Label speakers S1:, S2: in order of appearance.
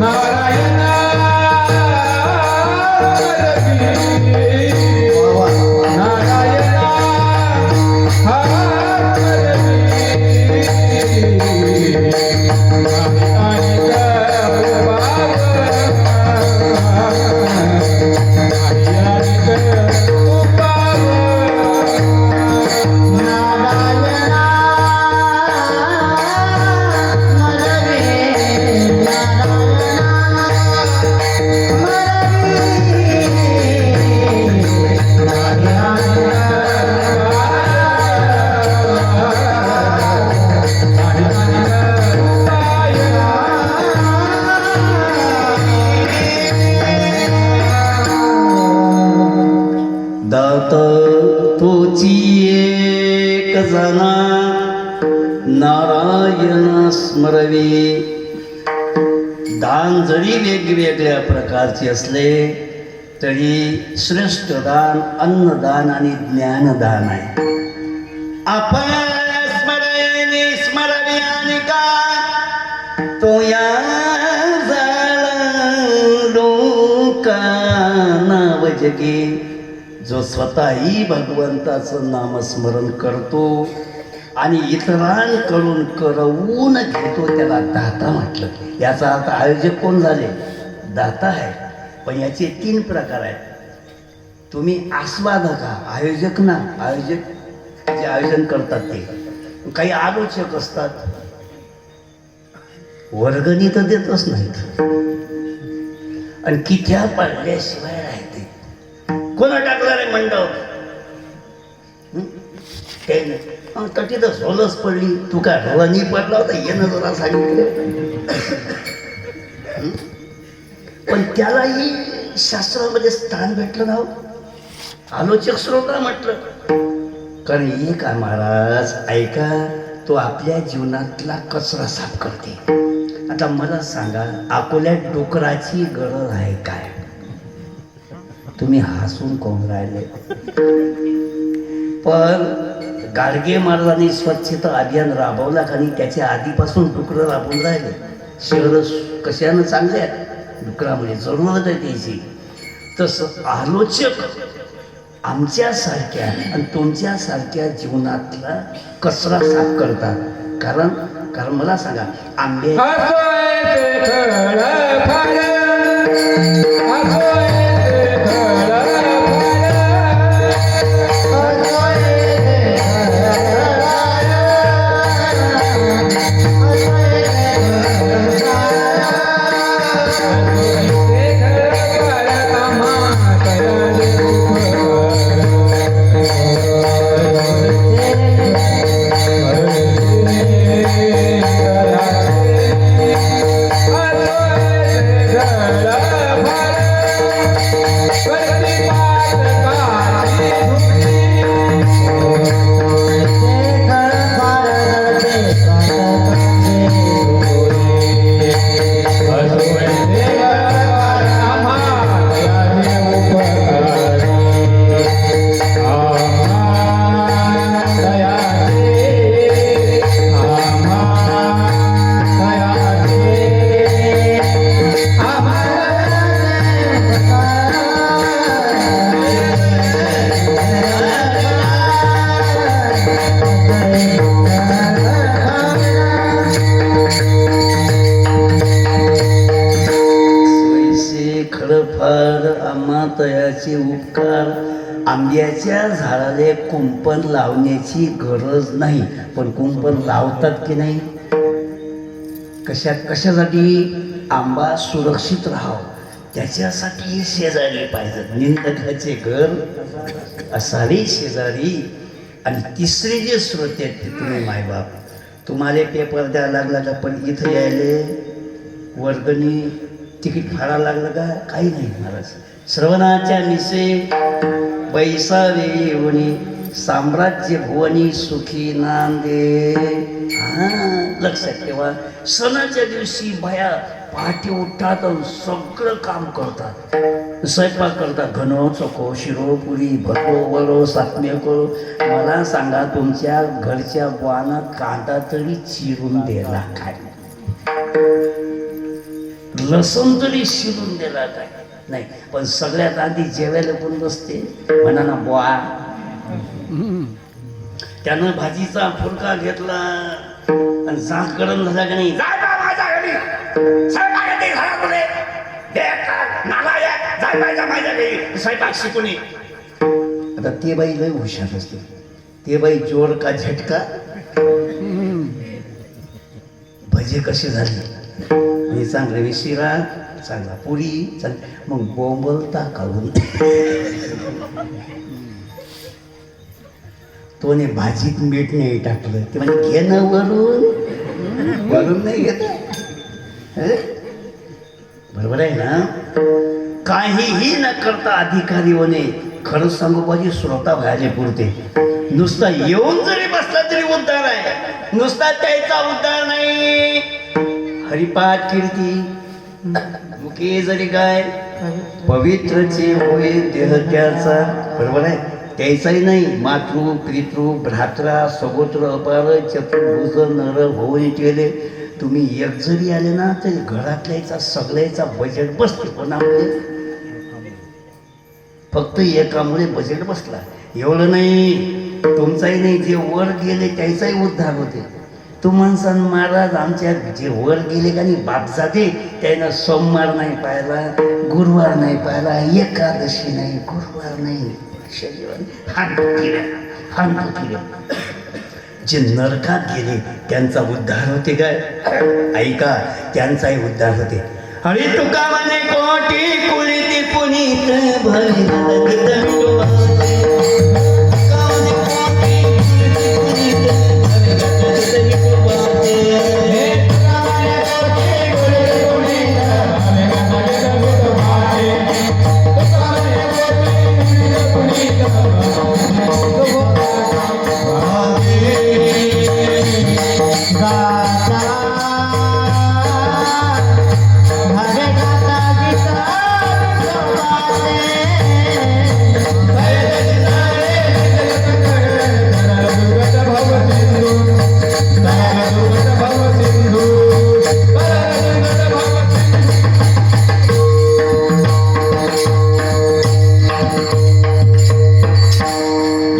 S1: नारायण नारायण
S2: स्मरवे. दान जरी वेगवेगळ्या प्रकारचे असले तरी श्रेष्ठ दान अन्नदान आणि ज्ञानदान आहे. आपण स्मरणे स्मरणे आणि का? तो या जगे जो स्वतःही भगवंताचं नामस्मरण करतो. आणि इतरांकडून करवून घेतो त्याला दाता म्हटलं. याचा अर्थ आयोजक कोण झाले? दाता आहे. पण याचे तीन प्रकार आहेत. तुम्ही आस्वादक आहात, आयोजक ना आयोजक जे आयोजन करतात ते. काही आलोचक असतात. वर्गणी तर देतच नाहीत. आणि कित्या पडल्याशिवाय राहते. कोणा टाकणार आहे मंडप? काही नाही. तर तिथं झोलच पडली. तू काय नाही पडला होता? येणं जरा सांगितलं. पण त्यालाही शास्त्रामध्ये स्थान भेटलं ना हो. आलोचक श्रोता म्हटलं. कारण हे का महाराज ऐका तो आपल्या जीवनातला कचरा साफ करते. आता मला सांगा आपल्या डुकराची गरज आहे काय? तुम्ही हसून कोण राहिले? पण गाडगे महाराजांनी स्वच्छता अभियान राबवला आणि त्याच्या आधीपासून डुकरं राबवून राहिले. शहरं कशानं चांगले आहेत? डुकरामध्ये जरूरत आहे त्याची. तसं आलोचक आमच्यासारख्या आणि तुमच्यासारख्या जीवनातला कचरा साफ करतात. कारण कारण मला सांगा आंबे फळ आम्हा तयाचे उपकार आंब्याच्या झाडाला कुंपण लावण्याची गरज नाही. पण कुंपण लावतात की नाही? कशा कशासाठी? आंबा सुरक्षित राहावं. त्याच्यासाठी शेजारी पाहिजे. निंदकाचे घर असावी शेजारी. आणि तिसरे जे श्रोते आहेत ते तुम्ही मायबाप. तुम्हाला पेपर द्यायला लागला का? पण इथं यायले. वर्गणी तिकीट फाडा लागलं का? काही नाही महाराज श्रवणाच्या निसे बैसावे येऊनी साम्राज्य भुवनी सुखी नांदे. हा लक्षात ठेवा. सणाच्या दिवशी बाया पहाटे उठतात सगळं काम करतात. स्वयंपाक करतात. घन चको शिरो पुरी भरो वरो सातम्य करो मला सांगा तुमच्या घरच्या बुवानं कांदा तरी चिरून द्यायला काय? लसूण तरी शिरून दिला काय नाही पण सगळ्यात आधी जेवायला कोण बसते? म्हणा ना बुवा. त्यानं भाजीचा फुलका घेतला आणि जात गरम झाला का नाही? जाय बा माझ्या घरी. स्वयंपाक शिकून. आता ते बाई लय हुशार असते. ते बाई जोर का झटका? भजे कसे झाले? मी चांगला विशिरा चांगला पुरी चांग मग बोंबलता काढून तो ने भाजीत मीठ नाही टाकलं ते म्हणजे घे ना वरून वरून नाही घेत बरोबर आहे ना काहीही न करता अधिकारी होणे खरं सांगू पाहिजे श्रोता भाजे पुरते नुसता येऊन जरी बसला तरी उद्धार आहे नुसता त्याचा उद्धार नाही हरिपाठ कीर्ती मुके जरी काय पवित्रचे होय देह त्याचा. बरोबर आहे? त्याचाही नाही मातृ पितृ भ्रात्रा सगोत्र अपार चतुर्भुज नर होऊन केले. तुम्ही एक जरी आले ना तरी घरातल्याचा सगळ्याचा बजेट बसतो कोणामुळे? फक्त एकामुळे बजेट बसला. एवढं नाही. तुमचाही नाही जे वर गेले त्याचाही उद्धार होते. तू म्हणसान महाराज आमच्या जे वर गेले का नाही बापजाते त्यानं सोमवार नाही पाहिला गुरुवार नाही पाहिला एकादशी नाही गुरुवार नाही. शनिवार केले जे नरकात गेले त्यांचा उद्धार होते काय? ऐका त्यांचाही उद्धार होते. हरी तुका म्हणे कोटी कुळीती पुनीत भैरव